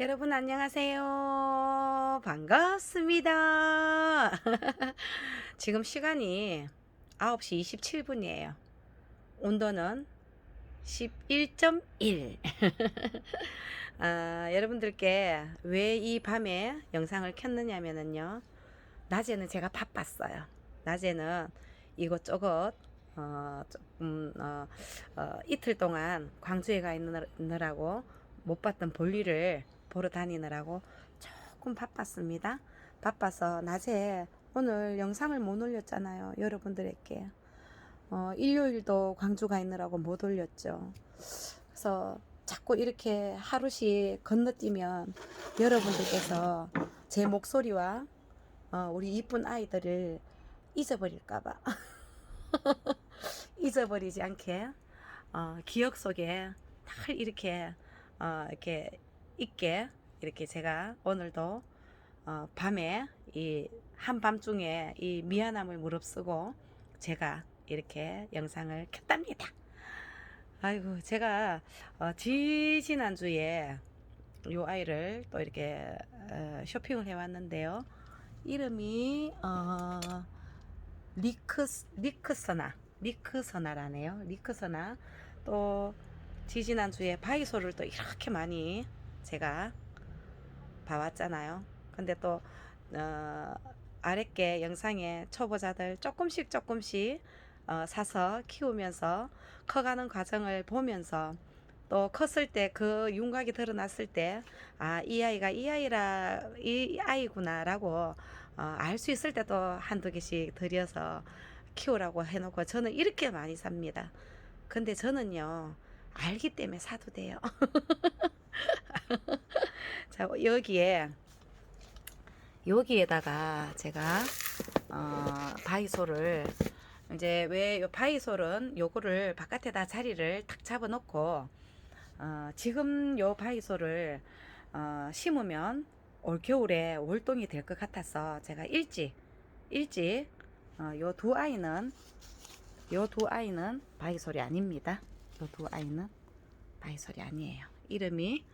여러분 안녕하세요. 반갑습니다. 지금 시간이 9시 27분이에요. 온도는 11.1. 아, 여러분들께 왜 이 밤에 영상을 켰느냐면요. 낮에는 제가 바빴어요. 낮에는 이곳저곳 어, 조금 어, 어, 이틀 동안 광주에 가 있느라고 못 봤던 볼일을 보러 다니느라고 조금 바빴습니다. 바빠서 낮에 오늘 영상을 못 올렸잖아요. 여러분들에게. 어, 일요일도 광주 가 있느라고 못 올렸죠. 그래서 자꾸 이렇게 하루씩 건너뛰면 여러분들께서 제 목소리와 어, 우리 이쁜 아이들을 잊어버릴까봐. 잊어버리지 않게 어, 기억 속에 늘 이렇게 어, 이렇게 있게 이렇게 제가 오늘도 어, 밤에 이 한밤중에 이 미안함을 무릅쓰고 제가 이렇게 영상을 켰답니다. 아이고 제가 어, 지지난주에 요 아이를 또 이렇게 어, 쇼핑을 해왔는데요. 이름이 어, 리크스 리크서나 리크서나라네요. 리크서나 또 지지난주에 바이소를 또 이렇게 많이 제가 봐왔잖아요. 근데 또 어, 아랫게 영상에 초보자들 조금씩 조금씩 어, 사서 키우면서 커가는 과정을 보면서 또 컸을 때 그 윤곽이 드러났을 때 아 이 아이가 이 아이라 이 아이구나라고 어, 알 수 있을 때도 한두 개씩 들여서 키우라고 해놓고 저는 이렇게 많이 삽니다. 근데 저는요 알기 때문에 사도 돼요. 자 여기에 여기에다가 제가 어, 바이솔을 이제 왜 요 바이솔은 요거를 바깥에다 자리를 탁 잡아 놓고 어, 지금 요 바이솔을 어, 심으면 올 겨울에 월동이 될 것 같아서 제가 일찍 일찍 어, 요두 아이는 요 두 아이는 바이솔이 아닙니다. 요 두 아이는 바이솔이 아니에요. 이름이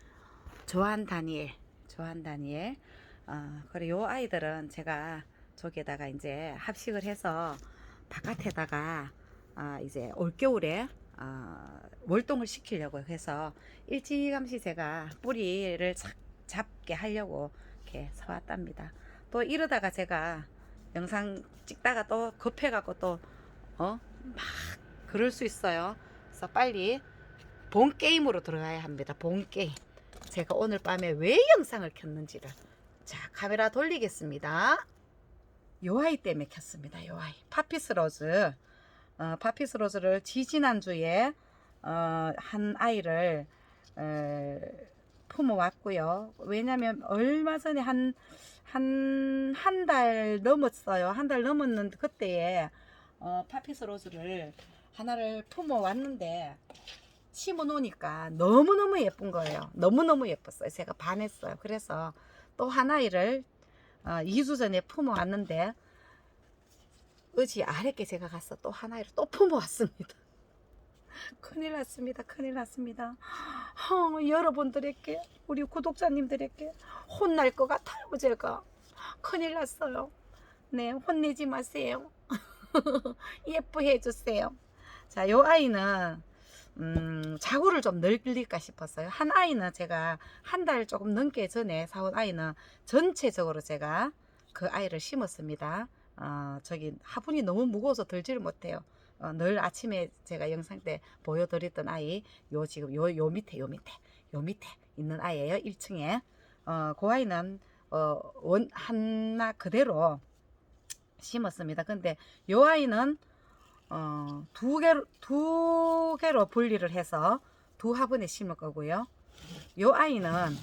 조한 다니엘, 조한 다니엘. 어, 그리고 요 아이들은 제가 저기에다가 이제 합식을 해서 바깥에다가 아, 이제 올 겨울에 어, 월동을 시키려고 해서 일찌감치 제가 뿌리를 잡, 잡게 하려고 이렇게 사왔답니다. 또 이러다가 제가 영상 찍다가 또 급해갖고 또 어 막 그럴 수 있어요. 그래서 빨리 본 게임으로 들어가야 합니다. 본 게임. 제가 오늘 밤에 왜 영상을 켰는지를 자 카메라 돌리겠습니다. 요 아이 때문에 켰습니다. 요 아이 파피스 로즈 어, 파피스 로즈를 지지난 주에 어, 한 아이를 어, 품어왔고요. 왜냐면 얼마 전에 한 한 한 달 넘었어요. 한 달 넘었는데 그때에 어, 파피스 로즈를 하나를 품어왔는데 심어 놓으니까 너무너무 예쁜 거예요. 너무너무 예뻤어요. 제가 반했어요. 그래서 또 하나이를 어, 2주 전에 품어왔는데 어지 아랫게 제가 가서 또 하나이를 또 품어왔습니다. 큰일 났습니다. 큰일 났습니다. 어, 여러분들에게 우리 구독자님들에게 혼날 것 같아요. 제가 큰일 났어요. 네, 혼내지 마세요. 예쁘게 해주세요. 자, 요 아이는 음, 자구를 좀 늘릴까 싶었어요. 한 아이는 제가 한 달 조금 넘게 전에 사온 아이는 전체적으로 제가 그 아이를 심었습니다. 어, 저기 화분이 너무 무거워서 들지를 못해요. 어, 늘 아침에 제가 영상 때 보여드렸던 아이, 요 지금 요, 요 밑에, 요 밑에, 요 밑에 있는 아이예요. 1층에. 어, 그 아이는 어, 원, 하나 그대로 심었습니다. 근데 요 아이는 어, 두 개로 두 개로 분리를 해서 두 화분에 심을 거고요. 요 아이는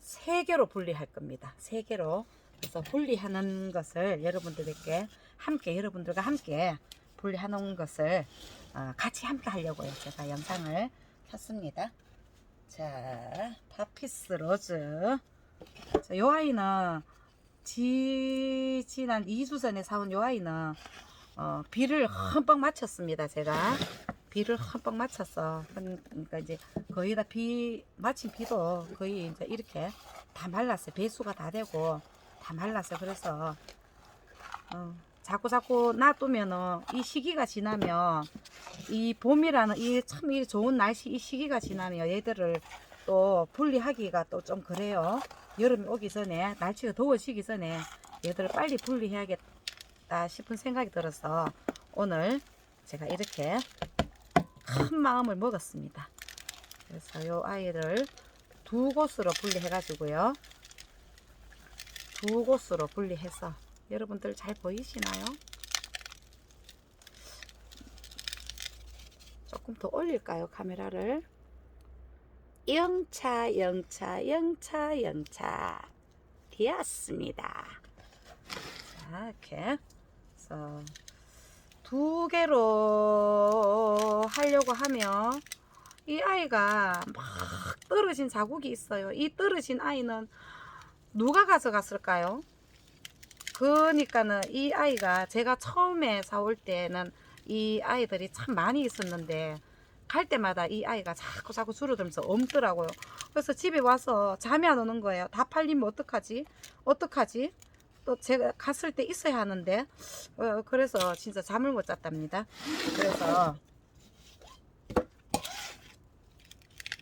세 개로 분리할 겁니다. 세 개로 그래서 분리하는 것을 여러분들에게 함께 여러분들과 함께 분리하는 것을 어, 같이 함께 하려고요. 제가 영상을 켰습니다. 자, 파피스 로즈. 자, 요 아이는 지, 지난 2주 전에 사온 요 아이는 어, 비를 흠뻑 맞췄습니다. 제가 비를 흠뻑 맞췄어. 그러니까 이제 거의 다 비 마침 비도 거의 이제 이렇게 다 말랐어요. 배수가 다 되고 다 말랐어요. 그래서 어, 자꾸 자꾸 놔두면은 이 시기가 지나면 이 봄이라는 이 참 이 좋은 날씨 이 시기가 지나면 얘들을 또 분리하기가 또 좀 그래요. 여름이 오기 전에 날씨가 더워지기 전에 얘들을 빨리 분리해야겠다 싶은 생각이 들어서 오늘 제가 이렇게 큰 마음을 먹었습니다. 그래서 요 아이를 두 곳으로 분리해 가지고요. 두 곳으로 분리해서 여러분들 잘 보이시나요? 조금 더 올릴까요 카메라를? 영차 영차 영차 영차 되었습니다. 자 이렇게 그래서 두 개로 하려고 하면 이 아이가 막 떨어진 자국이 있어요. 이 떨어진 아이는 누가 가져갔을까요? 그러니까는 이 아이가 제가 처음에 사올 때는 이 아이들이 참 많이 있었는데 갈 때마다 이 아이가 자꾸 자꾸 줄어들면서 옮더라고요. 그래서 집에 와서 잠이 안 오는 거예요. 다 팔리면 어떡하지? 어떡하지? 또 제가 갔을 때 있어야 하는데 어, 그래서 진짜 잠을 못 잤답니다. 그래서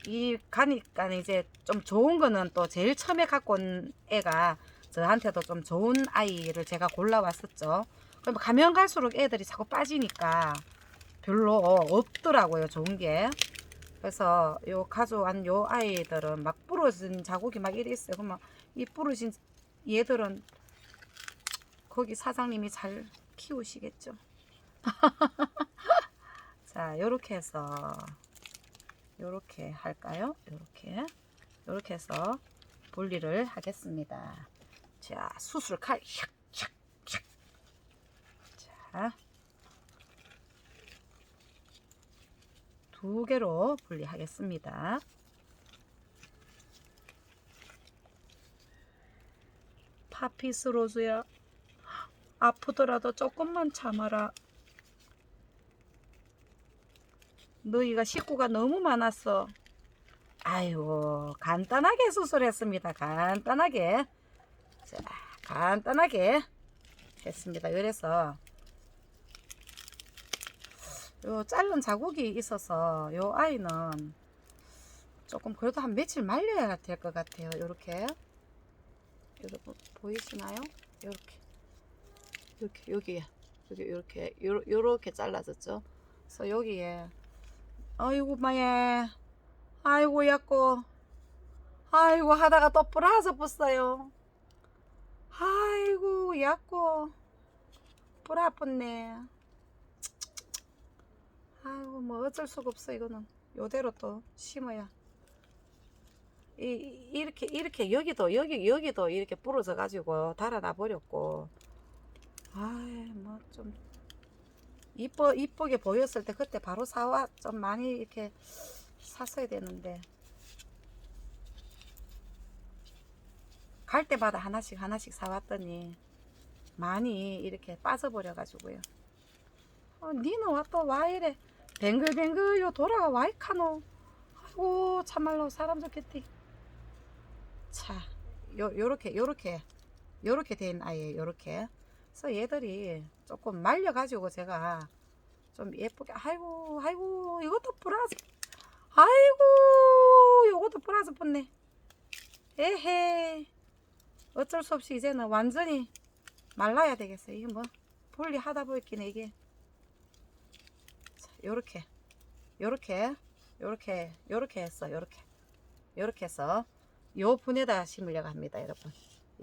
이 가니까 이제 좀 좋은 거는 또 제일 처음에 갖고 온 애가 저한테도 좀 좋은 아이를 제가 골라왔었죠. 그럼 가면 갈수록 애들이 자꾸 빠지니까 별로 없더라고요. 좋은 게. 그래서 요 가져온 요 아이들은 막 부러진 자국이 막 이래 있어요. 그러면 이 부러진 얘들은 거기 사장님이 잘 키우시겠죠. 자, 요렇게 해서 요렇게 할까요? 요렇게 요렇게 해서 분리를 하겠습니다. 자, 수술 칼 샥, 샥, 샥. 자, 두 개로 분리하겠습니다. 파피스 로즈야, 아프더라도 조금만 참아라. 너희가 식구가 너무 많았어. 아유, 간단하게 수술했습니다. 간단하게. 자, 간단하게 했습니다. 그래서 요 자른 자국이 있어서 요 아이는 조금 그래도 한 며칠 말려야 될 것 같아요. 요렇게. 여러분 보이시나요? 요렇게. 이렇게 여기에 여기 이렇게 요, 요렇게 잘라졌죠. 그래서 여기에 아이고 마예 아이고 야꼬 아이고 하다가 또 부러져 봤어요. 아이고 야꼬 불 아팠네. 아이고 뭐 어쩔 수가 없어 이거는 요대로 또 심어야. 이 이렇게 이렇게 여기도 여기 여기도 이렇게 부러져 가지고 달아나 버렸고. 아이 뭐 좀 이뻐 이쁘게 보였을 때 그때 바로 사와 좀 많이 이렇게 샀어야 되는데 갈 때마다 하나씩 하나씩 사왔더니 많이 이렇게 빠져버려 가지고요. 어, 니는 와또 와 이래 뱅글뱅글 요 돌아가 와이 카노. 아이고 참말로 사람 좋겠디. 자 요, 요렇게 요렇게 요렇게 된 아이예요 요렇게. 그래서 얘들이 조금 말려 가지고 제가 좀 예쁘게 아이고 아이고 이것도 브라즈 아이고 요것도 브라즈 붙네. 에헤. 어쩔 수 없이 이제는 완전히 말라야 되겠어요. 이게 뭐 분리하다 보니까 이게. 자, 요렇게 요렇게 요렇게 요렇게 했어 요렇게. 요렇게 해서 요 분에다 심으려고 합니다 여러분.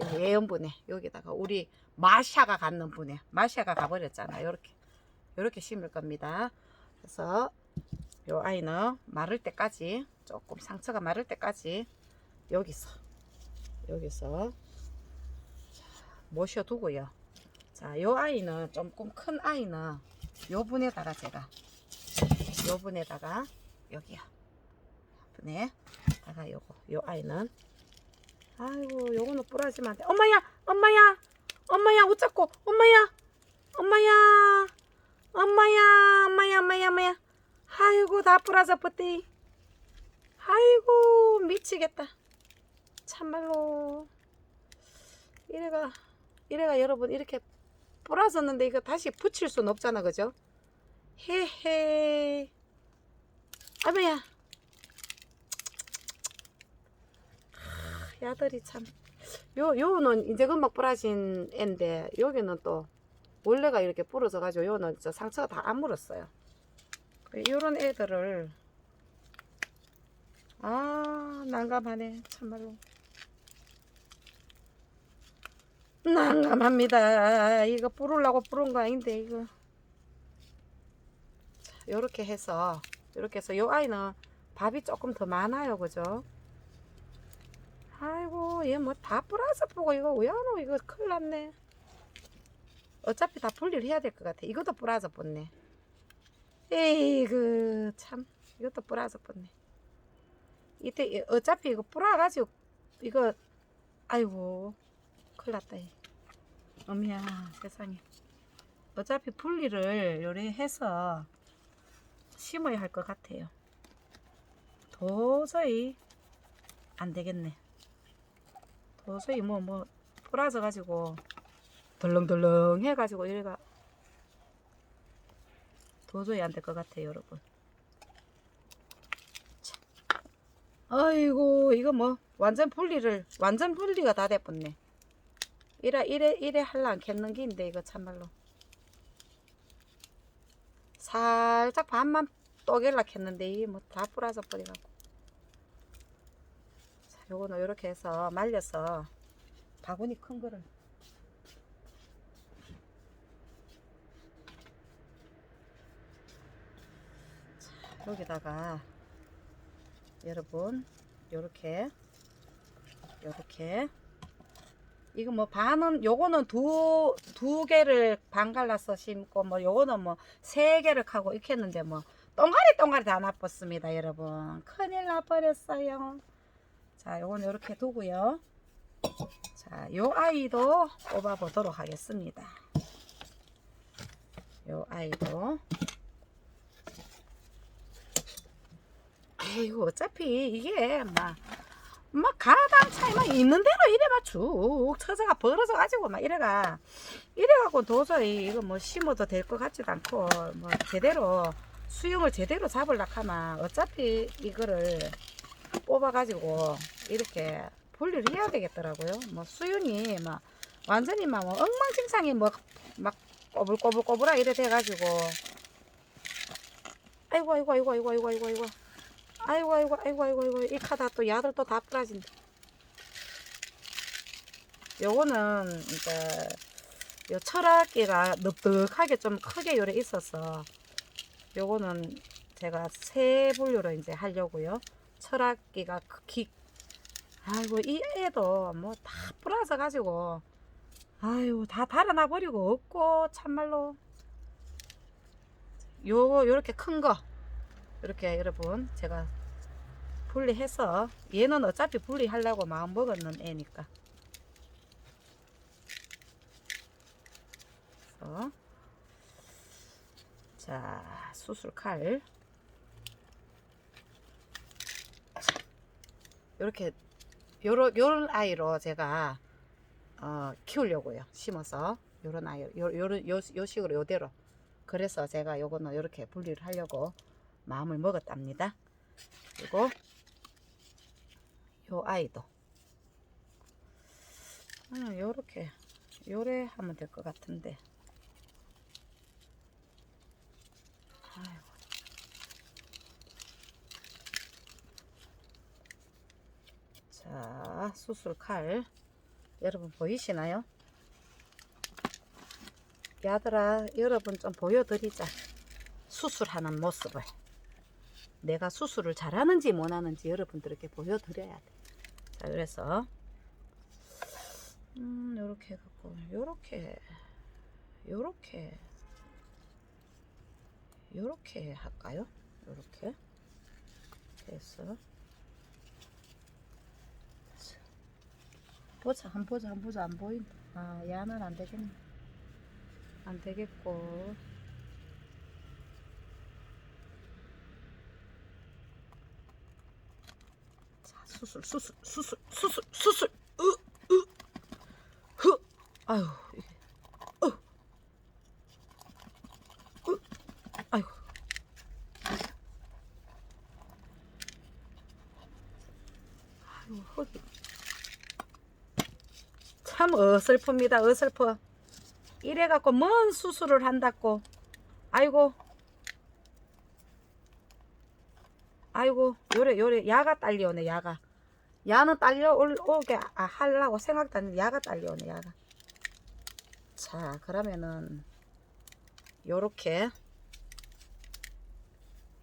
요 예연분에 여기다가 우리 마샤가 갖는 분에 마샤가 가버렸잖아 요렇게. 요렇게 심을 겁니다. 그래서 요 아이는 마를 때까지 조금 상처가 마를 때까지 여기서 여기서 자, 모셔두고요. 자 요 아이는 조금 큰 아이는 요 분에다가 제가 요 분에다가 여기요 분에 다가 요거 요 아이는 아이고 요거는 뿌라지면 안돼 엄마야 엄마야 엄마야 어쩌고 엄마야 엄마야 엄마야 엄마야 엄마야 엄마야 아이고 다 부러져 버띠. 아이고 미치겠다. 참말로 이래가 이래가 여러분 이렇게 부러졌는데 이거 다시 붙일 수는 없잖아 그죠? 헤헤. 아메야. 야들이 참. 요, 요는 이제 금방 부러진 애인데, 여기는 또, 원래가 이렇게 부러져가지고, 요는 저 상처가 다 안 물었어요. 요런 애들을, 아, 난감하네, 참말로. 난감합니다. 이거 부르려고 부른 거 아닌데, 이거. 자, 요렇게 해서, 요렇게 해서, 요 아이는 밥이 조금 더 많아요, 그죠? 아이고 얘 뭐 다 뿌라서 보고 이거 왜하노 이거 큰일 났네. 어차피 다 분리를 해야 될 것 같아. 이것도 뿌라서 뽑네. 에이그 참. 이것도 뿌라서 뽑네. 이때 이- 어차피 이거 뿌라가지고 이거 아이고 큰일 났다 얘. 어미야 세상에. 어차피 분리를 요리 해서 심어야 할 것 같아요. 도저히 안 되겠네. 도저히 뭐뭐 뿌라져 가지고 덜렁덜렁 해 가지고 이래가 도저히 안 될 것 같아요 여러분. 참. 아이고 이거 뭐 완전 분리를 완전 분리가 다 돼버네. 이래 이래 이래 할라 않겠는 긴데 이거 참말로 살짝 반만 또갤라 했는데 이게 뭐다 뿌라져 버려갖고. 자, 요거는 이렇게 해서 말려서 바구니 큰 거를. 자, 여기다가 여러분 요렇게 요렇게 이거 뭐 반은 요거는 두 두 개를 반 갈라서 심고 뭐 요거는 뭐 세 개를 하고 이렇게 했는데 뭐 똥가리 똥가리 다 나빴습니다 여러분. 큰일 나버렸어요. 자 요거는 이렇게 두고요. 자 요 아이도 뽑아 보도록 하겠습니다. 요 아이도. 아이고 어차피 이게 막 막 가당 차이만 있는 대로 이래봐 쭉. 처자가 벌어져 가지고 막 이래가. 이래 갖고 도저히 이거 뭐 심어도 될 것 같지도 않고 뭐 제대로 수영을 제대로 잡으려고 하면 어차피 이거를 뽑아 가지고 이렇게 분리를 해야 되겠더라고요. 뭐 수윤이 막 완전히 막 뭐 엉망진창이 뭐막 꼬불꼬불꼬불하 이래 돼가지고. 아이고 아이고 아이고 아이고 아이고 아이고 아이고 아이고 아이고 아이고 아이고 아이고. 이 카다 또 야들 또 다 부러진다. 요거는 이제 요 철학기가 넓적하게 좀 크게 요래 있어서 요거는 제가 세 분류로 이제 하려고요. 철학기가 기 아이고 이 애도 뭐 다 부러져 가지고 아이고 다 달아나 버리고 없고 참말로. 요 요렇게 큰 거. 이렇게 여러분 제가 분리해서 얘는 어차피 분리하려고 마음 먹었는 애니까. 그래서 자 수술 칼. 이렇게 요런 요런 아이로 제가 어, 키우려고요. 심어서 요런 아이 요 요런 요, 요 식으로 요대로. 그래서 제가 요거는 이렇게 분리를 하려고 마음을 먹었답니다. 그리고 요 아이도. 음, 요렇게 요래 하면 될 것 같은데. 아이고. 자 수술 칼. 여러분 보이시나요? 야들아 여러분 좀 보여드리자. 수술하는 모습을 내가 수술을 잘하는지 못하는지 여러분들에게 보여드려야 돼. 자, 그래서 음, 요렇게 해갖고 요렇게 요렇게 요렇게 할까요? 요렇게 자, 보자 한 보자 한 보자 안 보인다. 아, 야는 안 되겠네. 안 되겠고 수술 수술 수술 수술 수술. 으으흐. 아유 어 으, 아이고 허리. 참 어설픕니다 어설퍼. 이래갖고 뭔 수술을 한다고. 아이고. 아이고 요래 요래 야가 딸려오네 야가 야는 딸려올 오게 아, 하려고 생각도 안 했는데 야가 딸려오네 야가. 자 그러면은 요렇게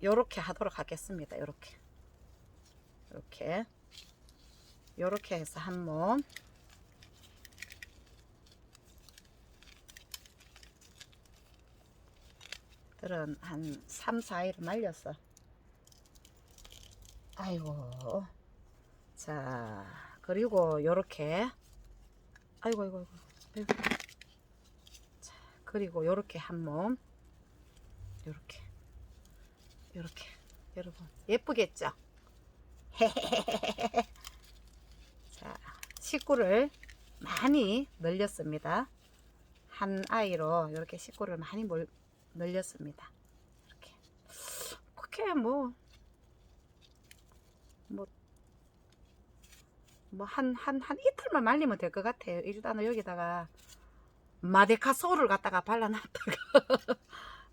요렇게 하도록 하겠습니다 요렇게. 요렇게. 요렇게 해서 한몸 들은 한 3, 4일 말렸어. 아이고 자 그리고 요렇게. 아이고 아이고 아이고. 자 그리고 요렇게 한 몸. 요렇게. 요렇게. 여러분 예쁘겠죠? 자 식구를 많이 늘렸습니다. 한 아이로 이렇게 식구를 많이 몰, 늘렸습니다. 이렇게. 그렇게 뭐 뭐 한 한 한 이틀만 말리면 될 것 같아요. 일단은 여기다가 마데카 소를 갖다가 발라놨다가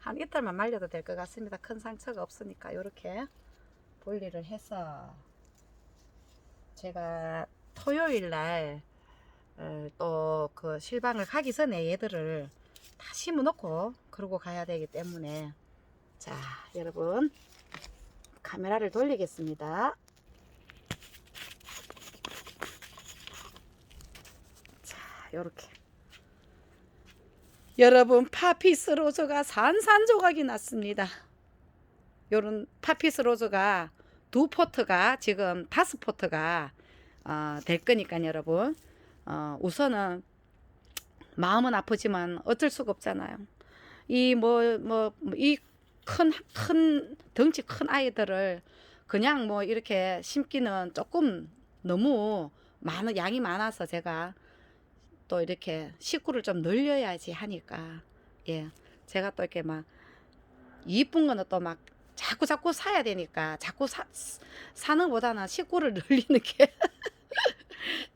한 이틀만 말려도 될 것 같습니다. 큰 상처가 없으니까 이렇게 분리를 해서 제가 토요일 날 또 그 실방을 가기 전에 얘들을 다 심어놓고 그러고 가야 되기 때문에 자 여러분 카메라를 돌리겠습니다. 요렇게. 여러분 파피스 로즈가 산산조각이 났습니다. 요런 파피스 로즈가 두 포트가 지금 다섯 포트가 어, 될 거니까 여러분. 어, 우선은 마음은 아프지만 어쩔 수가 없잖아요. 이 뭐 뭐 이 큰큰 덩치 큰 아이들을 그냥 뭐 이렇게 심기는 조금 너무 많은 양이 많아서 제가 또 이렇게 식구를 좀 늘려야지 하니까 예 제가 또 이렇게 막 이쁜 거는 또 막 자꾸 자꾸 사야 되니까 자꾸 사, 사는 보다는 식구를 늘리는 게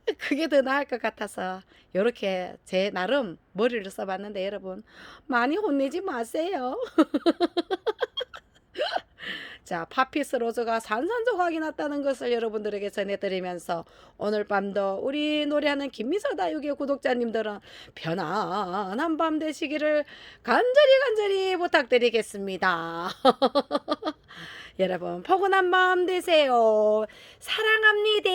그게 더 나을 것 같아서 이렇게 제 나름 머리를 써봤는데 여러분 많이 혼내지 마세요. 자, 파피스 로즈가 산산조각이 났다는 것을 여러분들에게 전해드리면서 오늘 밤도 우리 노래하는 김미서 다육의 구독자님들은 편안한 밤 되시기를 간절히 간절히 부탁드리겠습니다. 여러분, 포근한 밤 되세요. 사랑합니다.